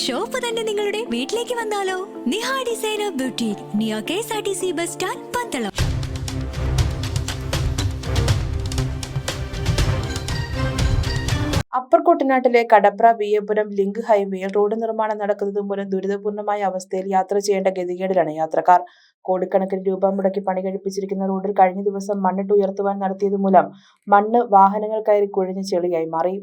Shop തന്നെ നിങ്ങളുടെ വീട്ടിലേക്ക് വന്നാലോ? നിഹ ഡിസൈനർ ബ്യൂട്ടി നിയ K S R T C bus stand Pandalam. Upper കുട്ടനാട്ടിലെ കടപ്ര വിയപുരം ലിങ്ക് ഹൈവേയിൽ റോഡ് നിർമ്മാണം നടക്കുന്നത് മൂലം ദുരിതപൂർണമായ അവസ്ഥയിൽ യാത്ര ചെയ്യേണ്ട ഗതികേടിലാണ് യാത്രക്കാർ. കോടിക്കണക്കിന് രൂപ മുടക്കി പണി കഴിപ്പിച്ചിരിക്കുന്ന റോഡിൽ കഴിഞ്ഞ ദിവസം മണ്ണിട്ട് ഉയർത്തുവാൻ നടത്തിയത് മൂലം മണ്ണ് വാഹനങ്ങൾ കയറി കുഴിഞ്ഞ് ചെളിയായി മാറി.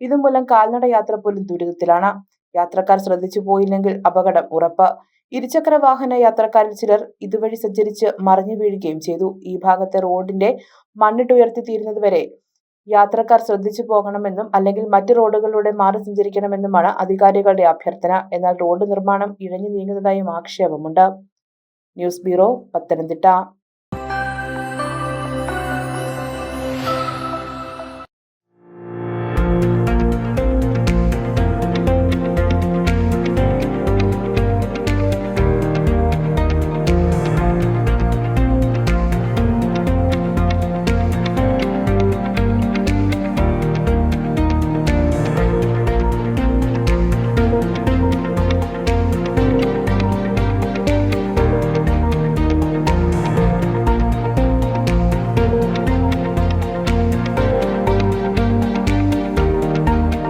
ഇതുമൂലം കാൽനട യാത്ര പോലും ദുരിതത്തിലാണ്. യാത്രക്കാർ ശ്രദ്ധിച്ചു പോയില്ലെങ്കിൽ അപകടം ഉറപ്പ്. ഇരുചക്ര വാഹന യാത്രക്കാരിൽ ചിലർ ഇതുവഴി സഞ്ചരിച്ച് മറിഞ്ഞു വീഴുകയും ചെയ്തു. ഈ ഭാഗത്തെ റോഡിന്റെ മണ്ണിട്ടുയർത്തി തീരുന്നതുവരെ യാത്രക്കാർ ശ്രദ്ധിച്ചു പോകണമെന്നും അല്ലെങ്കിൽ മറ്റു റോഡുകളിലൂടെ മാറി സഞ്ചരിക്കണമെന്നുമാണ് അധികാരികളുടെ അഭ്യർത്ഥന. എന്നാൽ റോഡ് നിർമ്മാണം ഇഴഞ്ഞു നീങ്ങുന്നതായും ആക്ഷേപമുണ്ട്. News bureau Pathanamthitta.